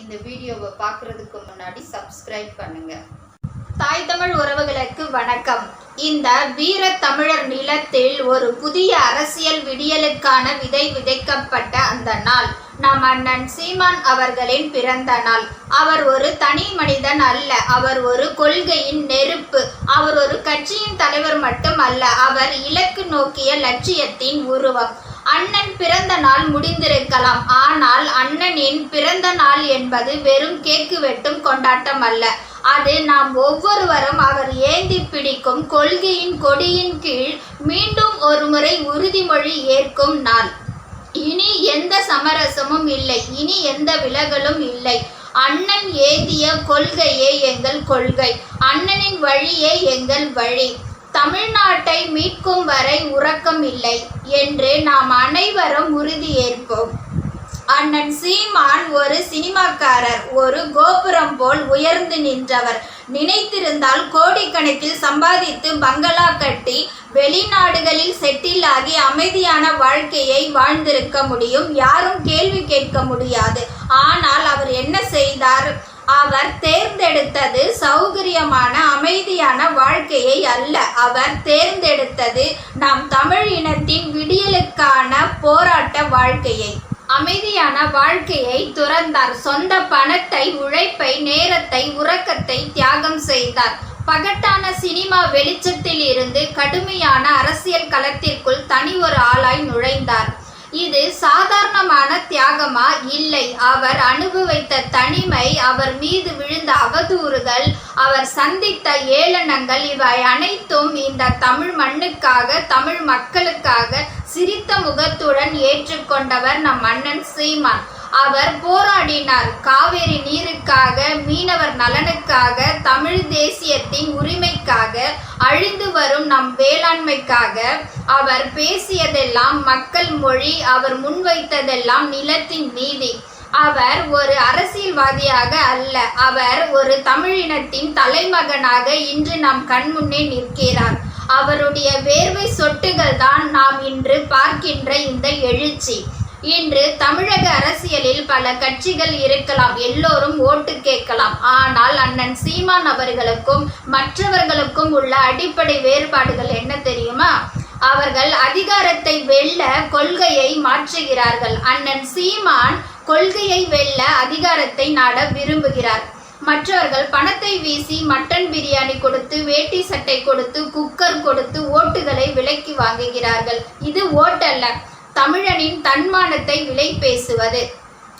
இந்த வீடியோவை பார்க்குறதுக்கு முன்னாடி சப்ஸ்கிரைப் பண்ணுங்க. தாய் தமிழ் உறவுகளுக்கு வணக்கம். இந்த வீர தமிழர் நிலத்தில் ஒரு புதிய அரசியல் விடியலுக்கான விதை விதைக்கப்பட்ட அந்த நாள். நம் அண்ணன் சீமான் அவர்களின் பிறந்த நாள். அவர் ஒரு தனி மனிதன் அல்ல. அவர் ஒரு கொள்கையின் நெருப்பு. அவர் ஒரு கட்சியின் தலைவர் மட்டும் அல்ல அவர் இலக்கு நோக்கிய லட்சியத்தின் உருவம். அண்ணன் பிறந்த நாள் முடிந்திருக்கலாம். ஆனால் அண்ணனின் பிறந்த நாள் என்பது வெறும் கேக்கு வெட்டும் கொண்டாட்டம் அல்ல. அது நாம் ஒவ்வொருவரும் அவர் ஏந்தி பிடிக்கும் கொள்கையின் கொடியின் கீழ் மீண்டும் ஒருமுறை உறுதிமொழி ஏற்கும் நாள். இனி எந்த சமரசமும் இல்லை. இனி எந்த விலகலும் இல்லை. அண்ணன் ஏந்திய கொள்கையே எங்கள் கொள்கை. அண்ணனின் வழியே எங்கள் வழி. தமிழ்நாட்டை மீட்கும் வரை உறக்கம் இல்லை. என்று நாம் அனைவரும் அண்ணன் சீமான் ஒரு சினிமாக்காரர் ஒரு கோபுரம் போல் உயர்ந்து நின்றவர். நினைத்திருந்தால் கோடிக்கணக்கில் சம்பாதித்து பங்களா கட்டி வெளிநாடுகளில் செட்டில் ஆகி அமைதியான வாழ்க்கையை வாழ்ந்திருக்க முடியும். யாரும் கேள்வி கேட்க முடியாது. ஆனால் அவர் என்ன செய்தார்? அவர் தேர்ந்தெடுத்தது சௌகரியமான அமைதியான வாழ்க்கையை அல்ல. அவர் தேர்ந்தெடுத்தது நம் தமிழ் இனத்தின் விடியலுக்கான போராட்ட வாழ்க்கையை. அமைதியான வாழ்க்கையை துறந்தார். சொந்த பணத்தை உழைப்பை நேரத்தை உறக்கத்தை தியாகம் செய்தார். பகட்டான சினிமா வெளிச்சத்தில் இருந்து கடுமையான அரசியல் களத்திற்குள் தனி ஒரு ஆளாய் நுழைந்தார். இது சாதாரணமான தியாகமா? இல்லை. அவர் அனுபவித்த தனிமை அவர் மீது விழுந்த அவதூறுகள் அவர் சந்தித்த ஏளனங்கள் இவை அனைத்தும் இந்த தமிழ் மண்ணுக்காக தமிழ் மக்களுக்காக சிரித்த முகத்துடன் ஏற்றுக்கொண்டவர் நம் அண்ணன் சீமான். அவர் போராடினார். காவேரி நீருக்காக மீனவர் நலனுக்காக தமிழ் தேசியத்தின் உரிமைக்காக அழிந்து வரும் நம் வேளாண்மைக்காக அவர் பேசியதெல்லாம் மக்கள் மொழி அவர் முன்வைத்ததெல்லாம் நிலத்தின் நீதி. அவர் ஒரு அரசியல்வாதியாக அல்ல அவர் ஒரு தமிழினத்தின் தலைமகனாக இன்று நம் கண்முன்னே நிற்கிறார். அவருடைய வேர்வை சொட்டுகள் தான் நாம் இன்று பார்க்கின்ற இந்த எழுச்சி. இன்று தமிழக அரசியலில் பல கட்சிகள் இருக்கலாம் எல்லோரும் ஓட்டு கேட்கலாம். ஆனால் அண்ணன் சீமான் அவர்களுக்கும் மற்றவர்களுக்கும் உள்ள அடிப்படை வேறுபாடுகள் என்ன தெரியுமா? அவர்கள் அதிகாரத்தை வெல்ல கொள்கையை மாற்றுகிறார்கள். அண்ணன் சீமான் கொள்கையை வெல்ல அதிகாரத்தை நாட விரும்புகிறார். மற்றவர்கள் பணத்தை வீசி மட்டன் பிரியாணி கொடுத்து வேட்டி சட்டை கொடுத்து குக்கர் கொடுத்து ஓட்டுகளை விலைக்கு வாங்குகிறார்கள். இது ஓட்டல்ல. தமிழனின் தன்மானத்தை விலை பேசுவது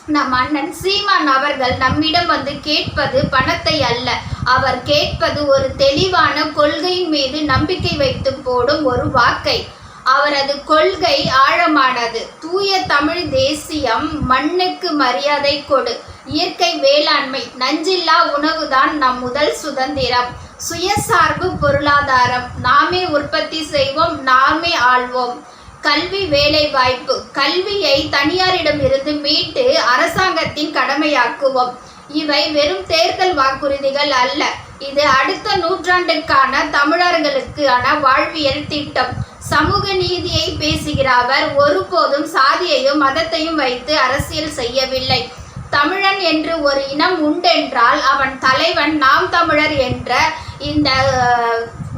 நம் அண்ணன் சீமான் அவர்கள் நம்மிடம் வந்து கேட்பது பணத்தை அல்ல. அவர் கேட்பது ஒரு தெளிவான கொள்கையின் மீது நம்பிக்கை வைத்து போடும் ஒரு வாக்கை. அவரது கொள்கை ஆழமானது. தூய தமிழ் தேசியம் மண்ணுக்கு மரியாதை கொடு. இயற்கை வேளாண்மை நஞ்சில்லா உணவுதான் நம் முதல் சுதந்திரம். சுயசார்பு பொருளாதாரம். நாமே உற்பத்தி செய்வோம் நாமே ஆள்வோம். கல்வி வேலை வாய்ப்பு கல்வியை தனியாரிடம் இருந்து மீட்டு அரசாங்கத்தின் கடமையாக்குவோம். இவை வெறும் தேர்தல் வாக்குறுதிகள் அல்ல. இது அடுத்த நூற்றாண்டுக்கான தமிழர்களுக்கான வாழ்வியல் திட்டம். சமூக நீதியை பேசுகிற அவர் ஒருபோதும் சாதியையும் மதத்தையும் வைத்து அரசியல் செய்யவில்லை. தமிழன் என்று ஒரு இனம் உண்டென்றால் அவன் தலைவன் நாம் தமிழர் என்ற இந்த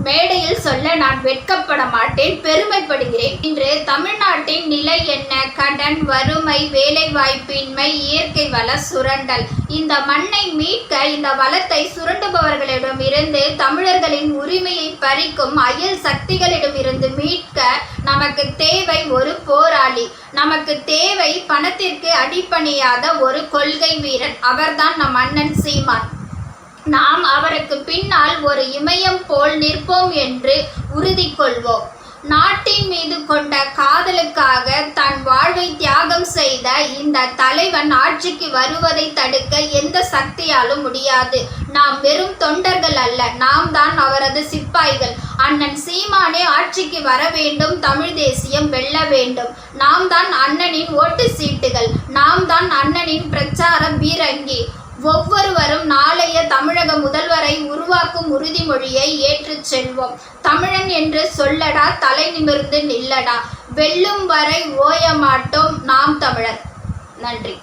மேடையில் சொல்ல நான் வெட்கப்பட மாட்டேன். பெருமைப்படுகிறேன். இன்று தமிழ்நாட்டின் நிலை என்ன? கடன் வறுமை வேலை வாய்ப்பின்மை இயற்கை வள சுரண்டல். இந்த மண்ணை மீட்க இந்த வளத்தை சுரண்டுபவர்களிடம் இருந்து தமிழர்களின் உரிமையை பறிக்கும் அயல் சக்திகளிடம் இருந்து மீட்க நமக்கு தேவை ஒரு போராளி. நமக்கு தேவை பணத்திற்கு அடிப்பணியாத ஒரு கொள்கை வீரன். அவர்தான் நம் அண்ணன் சீமான். நாம் அவருக்கு பின்னால் ஒரு இமயம் போல் நிற்போம் என்று உறுதி கொள்வோம் நாட்டின் மீது கொண்ட காதலுக்காக தன் வாழ்வை தியாகம் செய்த இந்த தலைவன் ஆட்சிக்கு வருவதை தடுக்க எந்த சக்தியாலும் முடியாது. நாம் வெறும் தொண்டர்கள் அல்ல நாம் தான் அவரது சிப்பாய்கள். அண்ணன் சீமானே ஆட்சிக்கு வர வேண்டும் தமிழ் தேசியம் வெல்ல வேண்டும். நாம் தான் அண்ணனின் ஓட்டு சீட்டுகள் நாம் தான் அண்ணனின் பிரச்சார பீரங்கி. ஒவ்வொருவரும் நாளைய தமிழக முதல்வரை உருவாக்கும் உறுதிமொழியை ஏற்றுச் செல்வோம். தமிழன் என்று சொல்லடா தலை நிமிர்ந்து நில்லடா. வெல்லும் வரை ஓய மாட்டோம் நாம் தமிழர். நன்றி.